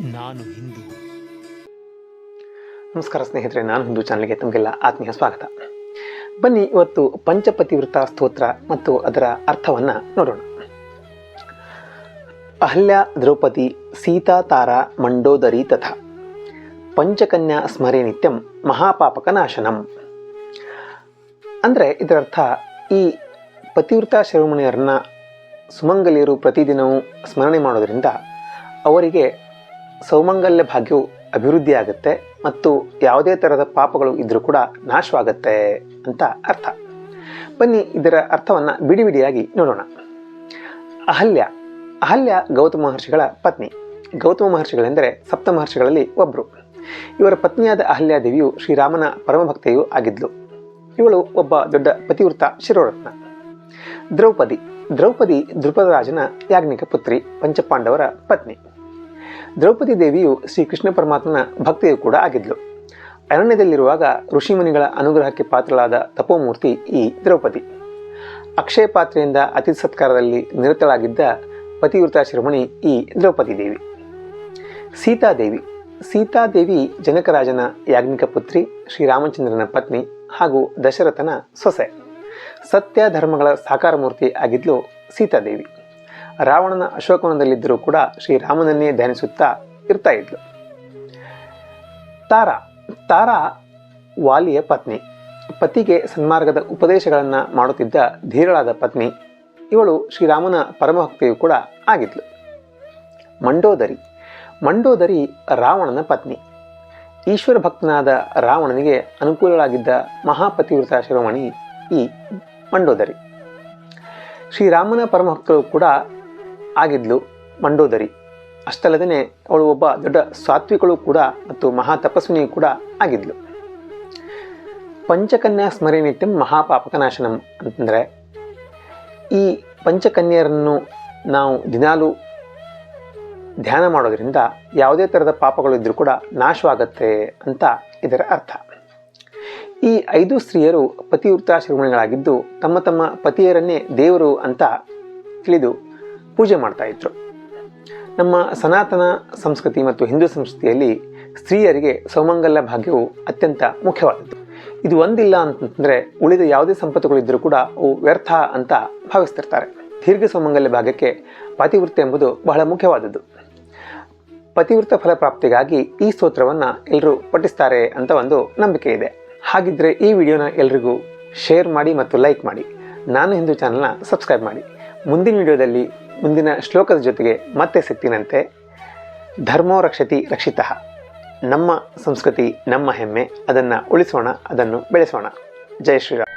ನಾನು ಹಿಂದೂ. ನಮಸ್ಕಾರ ಸ್ನೇಹಿತರೆ, ನಾನು ಹಿಂದೂ ಚಾನಲ್ಗೆ ತಮಗೆಲ್ಲ ಆತ್ಮೀಯ ಸ್ವಾಗತ. ಬನ್ನಿ ಇವತ್ತು ಪಂಚಪತಿವೃತ ಸ್ತೋತ್ರ ಮತ್ತು ಅದರ ಅರ್ಥವನ್ನು ನೋಡೋಣ. ಅಹಲ್ಯ, ದ್ರೌಪದಿ, ಸೀತಾ, ತಾರ, ಮಂಡೋದರಿ ತಥಾ. ಪಂಚಕನ್ಯಾ ಸ್ಮರೆ ನಿತ್ಯಂ, ಮಹಾಪಾಪಕ ನಾಶನಂ. ಅಂದರೆ ಇದರರ್ಥ ಈ ಪತಿವೃತ ಶಿರೋಮಣಿಯರನ್ನ ಸುಮಂಗಲಿಯರು ಪ್ರತಿದಿನವೂ ಸ್ಮರಣೆ ಮಾಡೋದರಿಂದ ಅವರಿಗೆ ಸೌಮಂಗಲ್ಯ ಭಾಗ್ಯವು ಅಭಿವೃದ್ಧಿ ಆಗುತ್ತೆ ಮತ್ತು ಯಾವುದೇ ಥರದ ಪಾಪಗಳು ಇದ್ದರೂ ಕೂಡ ನಾಶವಾಗುತ್ತೆ ಅಂತ ಅರ್ಥ. ಬನ್ನಿ ಇದರ ಅರ್ಥವನ್ನು ಬಿಡಿ ಬಿಡಿಯಾಗಿ ನೋಡೋಣ. ಅಹಲ್ಯ. ಅಹಲ್ಯ ಗೌತಮ ಮಹರ್ಷಿಗಳ ಪತ್ನಿ. ಗೌತಮ ಮಹರ್ಷಿಗಳೆಂದರೆ ಸಪ್ತ ಮಹರ್ಷಿಗಳಲ್ಲಿ ಒಬ್ಬರು ಇವರ ಪತ್ನಿಯಾದ ಅಹಲ್ಯಾದೇವಿಯು ಶ್ರೀರಾಮನ ಪರಮಭಕ್ತೆಯೂ ಆಗಿದ್ಲು. ಇವಳು ಒಬ್ಬ ದೊಡ್ಡ ಪತಿವೃತ್ತ ಶಿರೋರತ್ನ. ದ್ರೌಪದಿ. ದ್ರೌಪದಿ ದ್ರುಪದ ರಾಜನ ಯಾಜ್ಞಿಕ ಪುತ್ರಿ ಪಂಚಪಾಂಡವರ ಪತ್ನಿ. ದ್ರೌಪದಿ ದೇವಿಯು ಶ್ರೀ ಕೃಷ್ಣ ಪರಮಾತ್ಮನ ಭಕ್ತಿಯು ಕೂಡ ಆಗಿದ್ಲು. ಅರಣ್ಯದಲ್ಲಿರುವಾಗ ಋಷಿಮುನಿಗಳ ಅನುಗ್ರಹಕ್ಕೆ ಪಾತ್ರಳಾದ ತಪೋಮೂರ್ತಿ ಈ ದ್ರೌಪದಿ. ಅಕ್ಷಯ ಪಾತ್ರೆಯಿಂದ ಅತಿಥಿ ಸತ್ಕಾರದಲ್ಲಿ ನಿರತಳಾಗಿದ್ದ ಪತಿವೃತ ಶಿರೋಮಣಿ ಈ ದ್ರೌಪದಿ ದೇವಿ. ಸೀತಾದೇವಿ. ಸೀತಾದೇವಿ ಜನಕರಾಜನ ಯಾಜ್ಞಿಕ ಪುತ್ರಿ, ಶ್ರೀರಾಮಚಂದ್ರನ ಪತ್ನಿ ಹಾಗೂ ದಶರಥನ ಸೊಸೆ. ಸತ್ಯ ಧರ್ಮಗಳ ಸಾಕಾರ ಮೂರ್ತಿ ಆಗಿದ್ಲು ಸೀತಾದೇವಿ. ರಾವಣನ ಅಶೋಕವನದಲ್ಲಿದ್ದರೂ ಕೂಡ ಶ್ರೀರಾಮನನ್ನೇ ಧ್ಯಾನಿಸುತ್ತಾ ಇರ್ತಾ ಇದ್ಲು. ತಾರಾ ತಾರಾ ವಾಲಿಯ ಪತ್ನಿ. ಪತಿಗೆ ಸನ್ಮಾರ್ಗದ ಉಪದೇಶಗಳನ್ನು ಮಾಡುತ್ತಿದ್ದ ಧೀರಳಾದ ಪತ್ನಿ, ಇವಳು ಶ್ರೀರಾಮನ ಪರಮಭಕ್ತಿಯು ಕೂಡ ಆಗಿದ್ಲು. ಮಂಡೋದರಿ ಮಂಡೋದರಿ ರಾವಣನ ಪತ್ನಿ. ಈಶ್ವರ ಭಕ್ತನಾದ ರಾವಣನಿಗೆ ಅನುಕೂಲಳಾಗಿದ್ದ ಮಹಾಪತಿವೃತ ಶಿರೋಮಣಿ ಈ ಮಂಡೋದರಿ. ಶ್ರೀರಾಮನ ಪರಮಭಕ್ತರು ಕೂಡ ಆಗಿದ್ಲು ಮಂಡೋದರಿ. ಅಷ್ಟಲ್ಲದೇ ಅವಳು ಒಬ್ಬ ದೊಡ್ಡ ಸಾತ್ವಿಕಳು ಕೂಡ ಮತ್ತು ಮಹಾ ತಪಸ್ವಿನಿ ಕೂಡ ಆಗಿದ್ಲು. ಪಂಚಕನ್ಯಾ ಸ್ಮರಣೆ ನಿತ್ಯಂ ಮಹಾಪಾಪಕ ನಾಶನಂ ಅಂತಂದರೆ ಈ ಪಂಚಕನ್ಯರನ್ನು ನಾವು ದಿನಾಲು ಧ್ಯಾನ ಮಾಡೋದರಿಂದ ಯಾವುದೇ ಥರದ ಪಾಪಗಳು ಇದ್ದರೂ ಕೂಡ ನಾಶವಾಗತ್ತೆ ಅಂತ ಇದರ ಅರ್ಥ. ಈ ಐದು ಸ್ತ್ರೀಯರು ಪತಿವೃತ್ತಾಶ್ರಮಣಿಗಳಾಗಿದ್ದು ಶಿರೋಮಣಿಗಳಾಗಿದ್ದು ತಮ್ಮ ತಮ್ಮ ಪತಿಯರನ್ನೇ ದೇವರು ಅಂತ ತಿಳಿದು ಪೂಜೆ ಮಾಡ್ತಾ ಇದ್ರು. ನಮ್ಮ ಸನಾತನ ಸಂಸ್ಕೃತಿ ಮತ್ತು ಹಿಂದೂ ಸಂಸ್ಕೃತಿಯಲ್ಲಿ ಸ್ತ್ರೀಯರಿಗೆ ಸೌಮಂಗಲ್ಯ ಭಾಗ್ಯವು ಅತ್ಯಂತ ಮುಖ್ಯವಾದದ್ದು. ಇದು ಒಂದಿಲ್ಲ ಅಂತಂದ್ರೆ ಉಳಿದ ಯಾವುದೇ ಸಂಪತ್ತುಗಳಿದ್ದರೂ ಕೂಡ ಅವು ವ್ಯರ್ಥ ಅಂತ ಭಾವಿಸ್ತಿರ್ತಾರೆ. ದೀರ್ಘ ಸೌಮಂಗಲ್ಯ ಭಾಗ್ಯಕ್ಕೆ ಪತಿವೃತ್ತಿ ಎಂಬುದು ಬಹಳ ಮುಖ್ಯವಾದದ್ದು. ಪತಿವೃತ್ತ ಫಲ ಪ್ರಾಪ್ತಿಗಾಗಿ ಈ ಸ್ತೋತ್ರವನ್ನು ಎಲ್ಲರೂ ಪಠಿಸ್ತಾರೆ ಅಂತ ಒಂದು ನಂಬಿಕೆ ಇದೆ. ಹಾಗಿದ್ರೆ ಈ ವಿಡಿಯೋನ ಎಲ್ರಿಗೂ ಶೇರ್ ಮಾಡಿ ಮತ್ತು ಲೈಕ್ ಮಾಡಿ. ನಾನು ಹಿಂದೂ ಚಾನಲ್ನ ಸಬ್ಸ್ಕ್ರೈಬ್ ಮಾಡಿ. ಮುಂದಿನ ವಿಡಿಯೋದಲ್ಲಿ ಮುಂದಿನ ಶ್ಲೋಕದ ಜೊತೆಗೆ ಮತ್ತೆ ಸಿಕ್ತಿನಂತೆ ಧರ್ಮೋ ರಕ್ಷತಿ ರಕ್ಷಿತಃ. ನಮ್ಮ ಸಂಸ್ಕೃತಿ ನಮ್ಮ ಹೆಮ್ಮೆ. ಅದನ್ನು ಉಳಿಸೋಣ, ಅದನ್ನು ಬೆಳೆಸೋಣ. ಜಯ ಶ್ರೀರಾಮ್.